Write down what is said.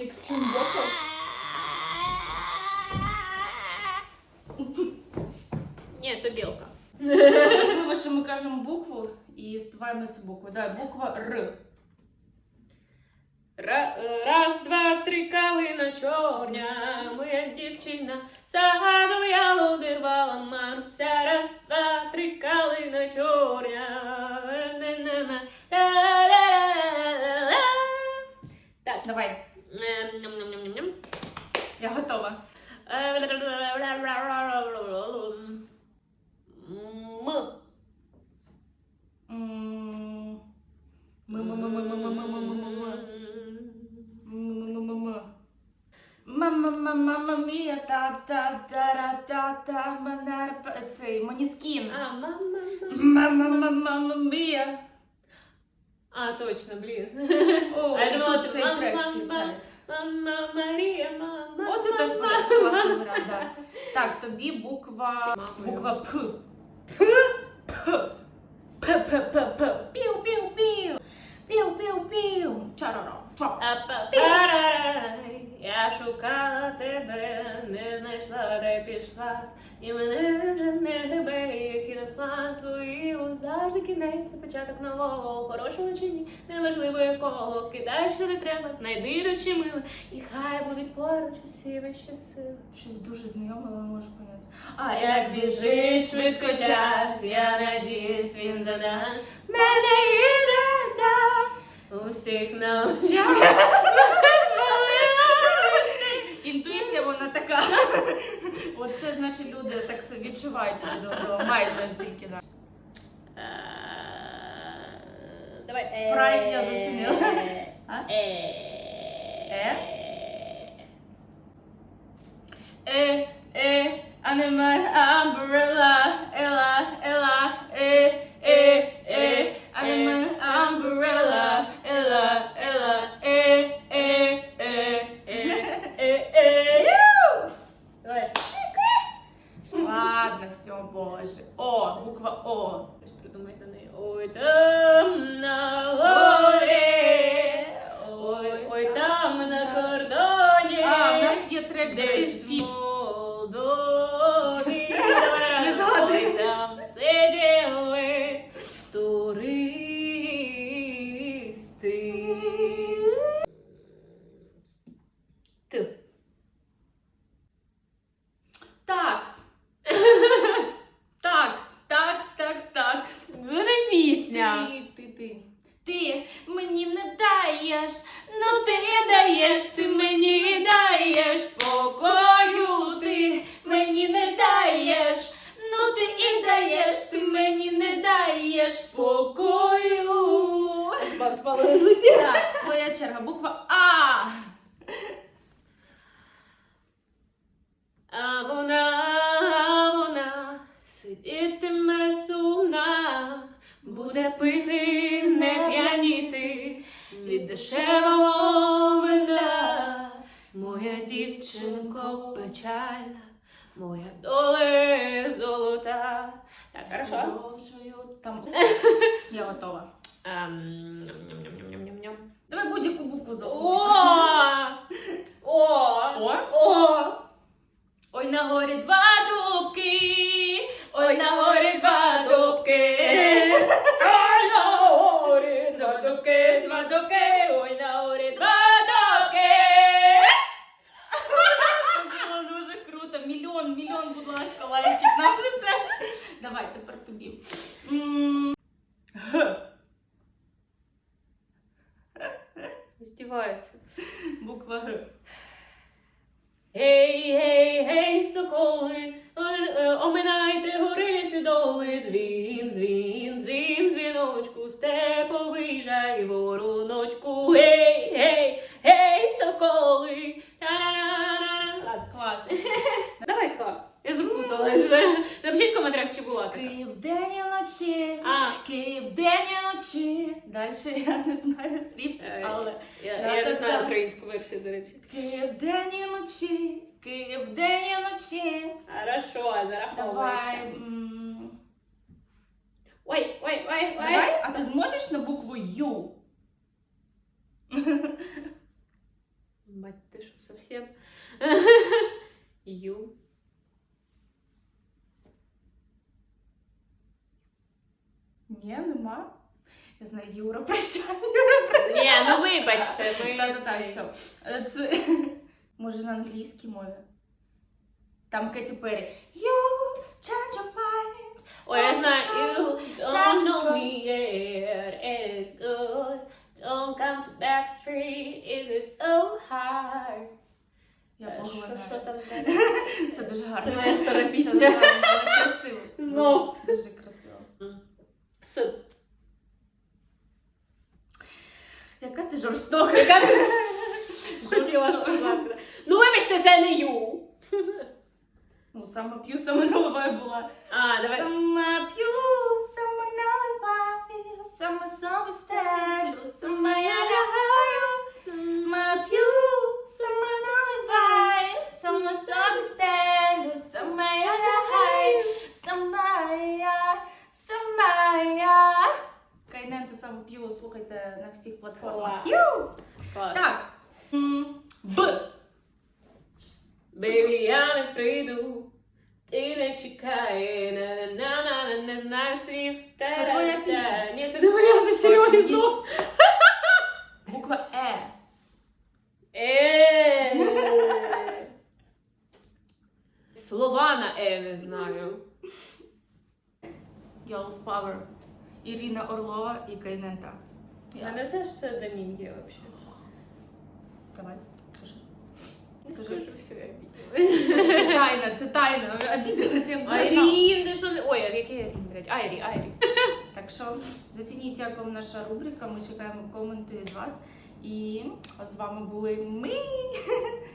Extreme vocal. Ні, то білка. Можливо, що ми кажемо букву і співаємо цю букву. Давай, буква Р. Ра- Раз, два, три, калина чорня, моя дівчина, в саду я одірвала Маруся. Раз, два, три, калина чорня. мія, та та та та та манар цей Маніскін. А, мама. Мама-мама мія. А, точно, блін. О, А я і думала, тут це цей трек мама, включають. Мама Марія, мама. О, це теж буде класний варіант, да. Так, тобі буква Мамою. буква П. П. П. П, П, П. Піу, піу, піу. Піу, піу, піу. Чарара. Ча. Я шукала тебе, не знайшла, та й пішла. І мене вже не гребе, як і росла твої завжди кінець, це початок нового, хорошого чи ні, неважливо якого. Кидай, що не треба, знайди душі миле, і хай будуть поруч усі вищі сили. Щось дуже знайоме, але не можу поняти. А як біжить швидко час, я надіюсь, він задасть мене їде так у всіх Оце ж наші люди так собі відчувають один одного, майже тільки. Да. Е, Давай. Фрай я зацінила. А? Е. Е? Е, е, animal umbrella, ела, ела, е, е, О, щось придумайте неї. Ой, темна. Дівчинко печальна, моя доле золота. Так, хорошо. Продовжую там. Я готова. Ем, ням-ням-ням-ням-ням-ням. Давай будь-яку букву О! заходимо. О! О. О! Ой, на горі два дубки, ой, на горі два дубки. Ой, на горі два дубки, два дубки, ой, на горі два дубки. Це було дуже круто. Мільйон, мільйон, будь ласка, лайків нам за це. Давай, тепер тобі. М, Г. Здіваються. Буква Г. Гей, гей, гей, соколи, е, оминайте гори сідоли, дзвін, дзвін, дзвін, дзвіночку, степовий жай, Напишіть в коментарях, чи була така. Київ день і ночі, А. Київ день і ночі. Далі я не знаю слів, Е, але Я, я не знаю українську версію, до речі. Київ день і ночі, Київ день і ночі. Хорошо, зараховується. Давай. м, Ой, ой, ой, ой. Давай, а ти зможеш на букву Ю? Мать, ты что, совсем? Ю. Ні, нема. Я знаю, Юра, прощай. Юра, прощай. Ні, ну вибачте, ми Так, так, так, цей- все. Е, Це може на англійській мові. Там Кеті Перрі. You change your mind. Ой, я знаю. You don't Change know the- me yet, it's good. Don't come to back street, is it so hard? Я Е, Що, поглинаю. що там далі? Це дуже гарно. Це моя стара Це пісня. дуже гарно, але красиво. Знов. Дуже, дуже красиво. Суд. Яка ти жорстока. Яка ти хотіла сказати? Ну, вибачте, це не ю. Ну, саме п'ю, саме наливаю була. А, давай. Саме п'ю, саме наливаю, саме собі стелю, саме я лягаю. Саме п'ю, саме наливаю, саме собі стелю, Саме п'ю, слухайте на всіх платформах. Клас. Клас. Так. Б. Бейбі, я не прийду. Ти не чекає, на на на на не знаю слів. Це твоя пісня. Ні, це не моя, це Серега знов. Буква Е. Е. Слова на Е не знаю. Girls Power. Ірина Орлова і Кайнента. Не це ж псевдонім є взагалі. Давай, кажи. Не Скажи. скажу, все, я обіділась. Це тайна, це тайна. Обідалася, я. Айрін, де що не... Ой, який Айрін, блядь? Айрі, Айрі. Так що зацініть, вам наша рубрика. Ми чекаємо коменти від вас. І з вами були ми.